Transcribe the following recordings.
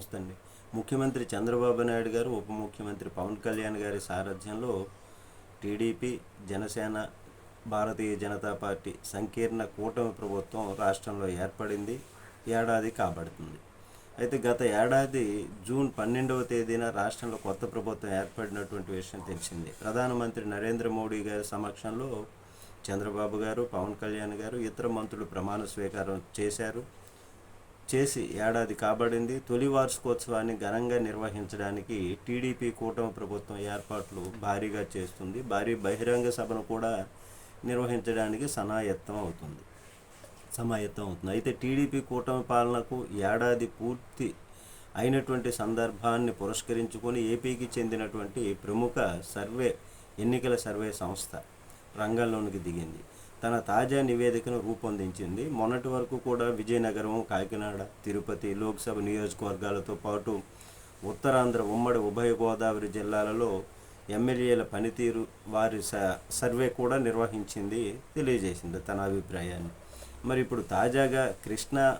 సంస్థ అండి ముఖ్యమంత్రి చంద్రబాబు నాయుడు గారు ఉప ముఖ్యమంత్రి పవన్ కళ్యాణ్ గారి సారథ్యంలో టీడీపీ జనసేన భారతీయ జనతా పార్టీ సంకీర్ణ కూటమి ప్రభుత్వం రాష్ట్రంలో ఏర్పడింది. ఏడాది కాబడుతుంది. అయితే గత ఏడాది జూన్ పన్నెండవ తేదీన రాష్ట్రంలో కొత్త ప్రభుత్వం ఏర్పడినటువంటి విషయం తెలిసింది. ప్రధానమంత్రి నరేంద్ర మోడీ గారి సమక్షంలో చంద్రబాబు గారు పవన్ కళ్యాణ్ గారు ఇతర మంత్రులు ప్రమాణ స్వీకారం చేశారు. చేసి ఏడాది కాబడింది. తొలి వార్షికోత్సవాన్ని ఘనంగా నిర్వహించడానికి టీడీపీ కూటమి ప్రభుత్వం ఏర్పాట్లు భారీగా చేస్తుంది. భారీ బహిరంగ సభను కూడా నిర్వహించడానికి సమాయత్తం అవుతుంది. సమాయత్తం అవుతుంది. అయితే టీడీపీ కూటమి పాలనకు ఏడాది పూర్తి అయినటువంటి సందర్భాన్ని పురస్కరించుకొని ఏపీకి చెందినటువంటి ప్రముఖ సర్వే ఎన్నికల సర్వే సంస్థ రంగంలోనికి దిగింది. తన తాజా నివేదికను రూపొందించింది. మొన్నటి వరకు కూడా విజయనగరం కాకినాడ తిరుపతి లోక్సభ నియోజకవర్గాలతో పాటు ఉత్తరాంధ్ర ఉమ్మడి ఉభయ గోదావరి జిల్లాలలో ఎమ్మెల్యేల పనితీరు వారి స- సర్వే కూడా నిర్వహించింది తెలియజేసింది తన అభిప్రాయాన్ని. మరి ఇప్పుడు తాజాగా కృష్ణా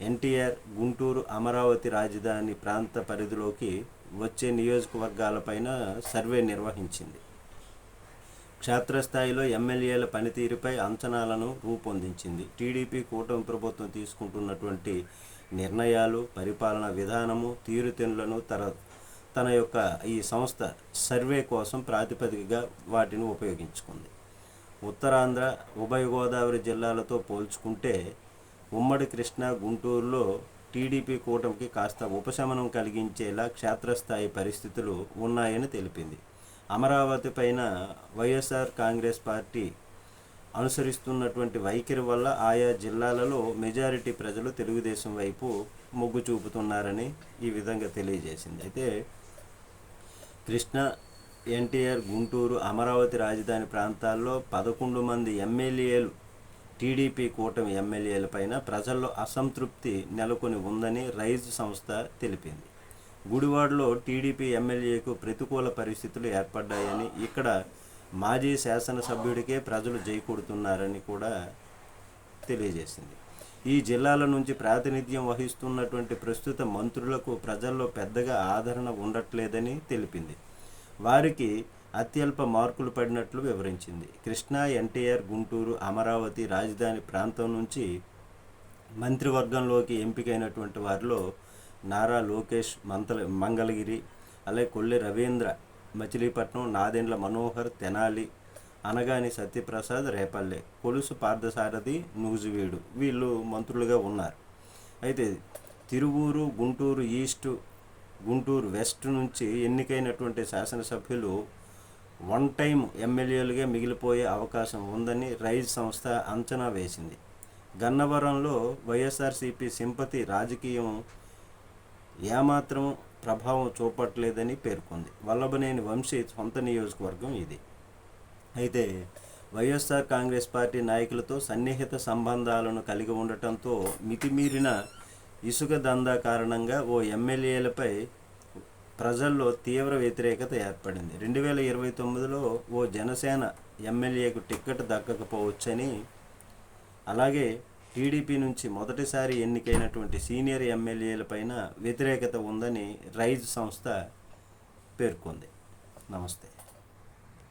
ఎన్టీఆర్ గుంటూరు అమరావతి రాజధాని ప్రాంత పరిధిలోకి వచ్చే నియోజకవర్గాలపైన సర్వే నిర్వహించింది. క్షేత్రస్థాయిలో ఎమ్మెల్యేల పనితీరుపై అంచనాలను రూపొందించింది. టీడీపీ కూటమి ప్రభుత్వం తీసుకుంటున్నటువంటి నిర్ణయాలు పరిపాలన విధానము తీరుతెన్నులను తర తన యొక్క ఈ సంస్థ సర్వే కోసం ప్రాతిపదికగా వాటిని ఉపయోగించుకుంది. ఉత్తరాంధ్ర ఉభయ గోదావరి జిల్లాలతో పోల్చుకుంటే ఉమ్మడి కృష్ణా గుంటూరులో టీడీపీ కూటమికి కాస్త ఉపశమనం కలిగించేలా క్షేత్రస్థాయి పరిస్థితులు ఉన్నాయని తెలిపింది. అమరావతి పైన వైఎస్ఆర్ కాంగ్రెస్ పార్టీ అనుసరిస్తున్నటువంటి వైఖరి వల్ల ఆయా జిల్లాలలో మెజారిటీ ప్రజలు తెలుగుదేశం వైపు మొగ్గు చూపుతున్నారని ఈ విధంగా తెలియజేసింది. అయితే కృష్ణా ఎన్టీఆర్ గుంటూరు అమరావతి రాజధాని ప్రాంతాల్లో పదకొండు మంది ఎమ్మెల్యేలు టీడీపీ కూటమి ఎమ్మెల్యేలపైన ప్రజల్లో అసంతృప్తి నెలకొని ఉందని రైజ్ సంస్థ తెలిపింది. గుడివాడలో టీడీపీ ఎమ్మెల్యేకు ప్రతికూల పరిస్థితులు ఏర్పడ్డాయని ఇక్కడ మాజీ శాసనసభ్యుడికే ప్రజలు జైకూడుతున్నారని కూడా తెలియజేసింది. ఈ జిల్లాల నుంచి ప్రాతినిధ్యం వహిస్తున్నటువంటి ప్రస్తుత మంత్రులకు ప్రజల్లో పెద్దగా ఆదరణ ఉండట్లేదని తెలిపింది. వారికి అత్యల్ప మార్కులు పడినట్లు వివరించింది. కృష్ణా ఎన్టీఆర్ గుంటూరు అమరావతి రాజధాని ప్రాంతం నుంచి మంత్రివర్గంలోకి ఎంపికైనటువంటి వారిలో నారా లోకేష్ మంతల మంగళగిరి అలాగే కొల్లి రవీంద్ర మచిలీపట్నం నాదెండ్ల మనోహర్ తెనాలి అనగాని సత్యప్రసాద్ రేపల్లె కొలుసు పార్థసారథి నూజువీడు వీళ్ళు మంత్రులుగా ఉన్నారు. అయితే తిరువూరు గుంటూరు ఈస్ట్ గుంటూరు వెస్ట్ నుంచి ఎన్నికైనటువంటి శాసనసభ్యులు వన్ టైం ఎమ్మెల్యేలుగా మిగిలిపోయే అవకాశం ఉందని రైజ్ సంస్థ అంచనా వేసింది. గన్నవరంలో వైఎస్ఆర్సీపీ సింపతి రాజకీయం ఏమాత్రం ప్రభావం చూపట్లేదని పేర్కొంది. వల్లభనేని వంశీ సొంత నియోజకవర్గం ఇది. అయితే వైఎస్ఆర్ కాంగ్రెస్ పార్టీ నాయకులతో సన్నిహిత సంబంధాలను కలిగి ఉండటంతో మితిమీరిన ఇసుక దందా కారణంగా ఓ ఎమ్మెల్యేలపై ప్రజల్లో తీవ్ర వ్యతిరేకత ఏర్పడింది. రెండు వేల ఇరవై తొమ్మిదిలో ఓ జనసేన ఎమ్మెల్యేకు టిక్కెట్ దక్కకపోవచ్చని అలాగే టీడీపీ నుంచి మొదటిసారి ఎన్నికైనటువంటి సీనియర్ ఎమ్మెల్యేలపైన వ్యతిరేకత ఉందని రైజ్ సంస్థ పేర్కొంది. నమస్తే.